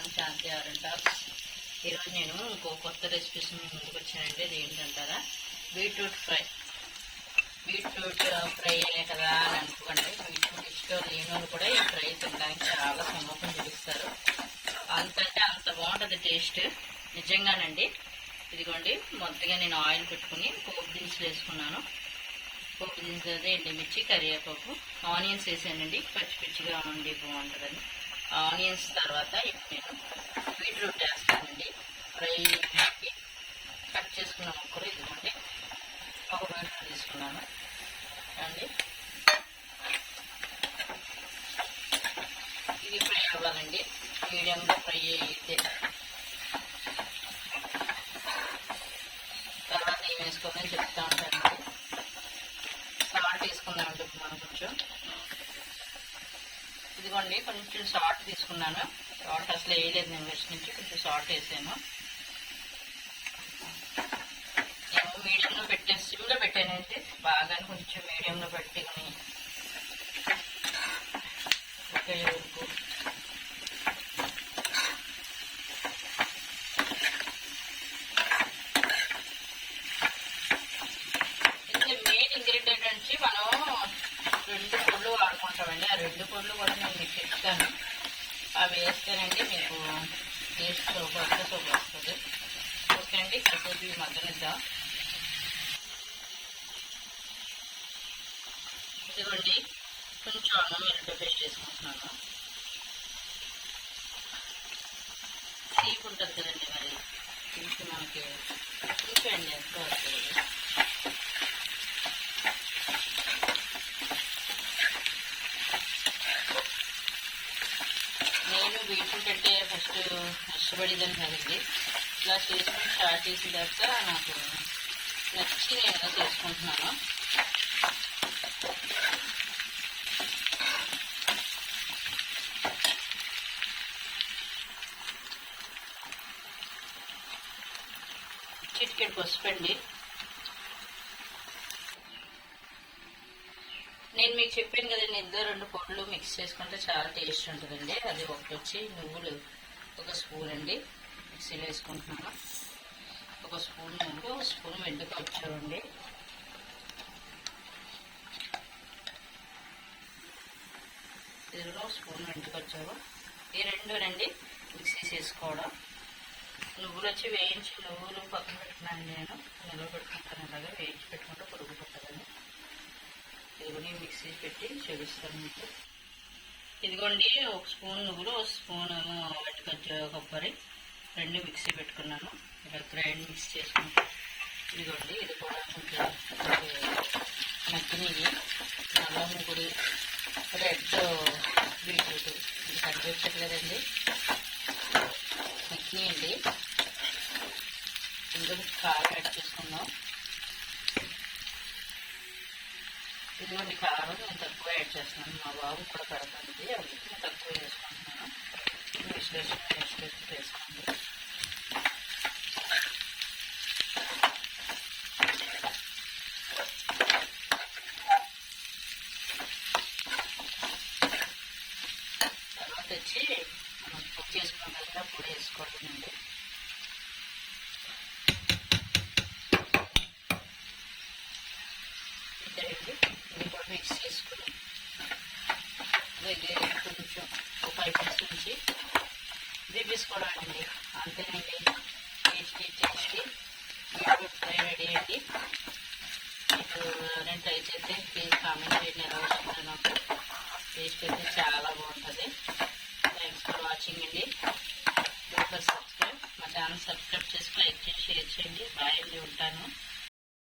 నాన్న శాంతి ఆరంటారు ఈరోజు నేను ఇంకో కొత్త రెసిపీస్ మీ ముందుకు వచ్చానంటే అది ఏంటంటారా? Beetroot fry. బీట్రూట్ ఫ్రై అనే కదా అని అనుకోండి బీట్రూట్ ఇష్టం లేని కూడా ఈ ఫ్రై తినడానికి చాలా సమ్మకం చూపిస్తారు. అంతంటే అంత బాగుంటుంది టేస్ట్ నిజంగానండి. ఇదిగోండి మొదటిగా నేను ఆయిల్ పెట్టుకుని పోపు దినుసులు వేసుకున్నాను. పోపు దినుసులు అదే ఎండుమిర్చి కరివేపాకు ఆనియన్స్ వేసానండి. పచ్చి పచ్చిగా ఉండి బాగుంటుందని. ఆనియన్స్ తర్వాత ఇప్పుడు నేను బీట్రూట్ వేస్తానండి. ఫ్రై కట్ చేసుకున్న ముక్కలు ఇదిగోండి. ఒక బీట్రూట్ తీసుకున్నాను. అండి. ఇది ఫ్రై అవ్వాలండి. మీడియంగా ఫ్రై అయితే. తర్వాత ఏం వేసుకోవాలని చెప్తా ఉంటానండి. సాల్ట్ తీసుకుందామండి ఇప్పుడు మనం కొంచెం. ఇదిగోండి కొంచెం సాల్ట్ తీసుకున్నాను. సాల్ట్ అసలు వేయలేదు నేను ఫస్ట్ నుంచి కొంచెం సాల్ట్ వేసాను. మీడియంలో పెట్టే సిమ్లో పెట్టానంటే బాగా కొంచెం మీడియంలో పెట్టుకుని ఓకే వరకు ఇందులో మెయిన్ ఇంగ్రీడియంట్ నుంచి మనం రెండు పొళ్ళు వాడుకుంటామండి ఆ రెండు పొళ్ళు కూడా నేను మీకు చెప్తాను అవి వేస్తేనండి మీకు టేస్ట్ సూపర్ వస్తే సూపర్ వస్తుంది. ఓకే అండి కాకపోతే ఇవి మగ్గనిద్దాం ఇదిగోండి కొంచెం అన్నం వెల్లుల్లి పేస్ట్ వేసుకుంటున్నాను సీఫ్ ఉంటుంది కదండి మరి. కొంచెం మనకి కొంచెం ఎంత వస్తుంది నేను బీట్రూట్ అంటే ఫస్ట్ ఇష్టపడేదాన్ని కాదండి. ఇలా చేసుకుని స్టార్ట్ చేసిన తర్వాత నాకు నచ్చి నేను ఇలా చేసుకుంటున్నాను. చిటికెడు పసుపండి నేను మీకు చెప్పాను కదండి ఇద్దరు రెండు పొడులు మిక్స్ చేసుకుంటే చాలా టేస్ట్ ఉంటుందండి. అది ఒకటి వచ్చి నువ్వులు ఒక స్పూన్ అండి. మిక్సీలో వేసుకుంటున్నాను. ఒక స్పూన్ నువ్వులు ఒక స్పూన్ వెండుక అండి. ఇదిలో స్పూన్ మెండుకొచ్చారు ఈ రెండు రండి మిక్సీ చేసుకోవడం. నువ్వులు వచ్చి వేయించి నువ్వులు పక్కన పెట్టుకున్నాను నేను. నిల్వ పెట్టుకుంటాను అలాగా వేయించి పెట్టుకుంటే పొరుగు పట్టదని ఇదిగోండి మిక్సీ పెట్టి చూపిస్తాను మీకు. ఇదిగోండి ఒక స్పూన్ నువ్వులు ఒక స్పూన్ వట్టుకొచ్చ కొబ్బరి రెండు మిక్సీ పెట్టుకున్నాను. ఇలా గ్రైండ్ మిక్స్ చేసుకుంటాను ఇదిగోండి ఇది కూడా కొంచెం మగ్గినవి. నల్ల ముగ్గురు రెడ్ బీట్రూట్. ఇది కనిపించట్లేదు కదండి. మగ్గినాయండి. ఇందులో కారం యాడ్ చేసుకుందాం. ఇటువంటి కారం నేను తక్కువ యాడ్ చేస్తున్నాను. మా బాబు కూడా పెడతానండి. అందుకే నేను తక్కువ వేసుకుంటున్నాను విశ్లేషణ విశ్లేషణ వేసుకోండి తర్వాత వచ్చి మనం కుక్ చేసుకున్న దగ్గర పొడి వేసుకోవడం అండి ఇది కూడా మిక్స్ చేసుకుని ఇది కొంచెం ఫైవ్ మినిట్స్ నుంచి దిబ్బేసుకోవడం అండి. అంతేనండి. Tasty tasty beetroot fry ready అండి మీకు రెండు ట్రై చేస్తే ప్లీజ్ కామెంట్ చేయండి ఎలా వస్తుందో నాకు. టేస్ట్ అయితే చాలా బాగుంటుంది. థ్యాంక్స్ ఫర్ వాచింగ్ అండి. సబ్స్క్రైబ్ మా ఛానల్ సబ్స్క్రైబ్ చేసి లైక్ చేసి షేర్ చేయండి. బాయ్ అండి ఉంటాను.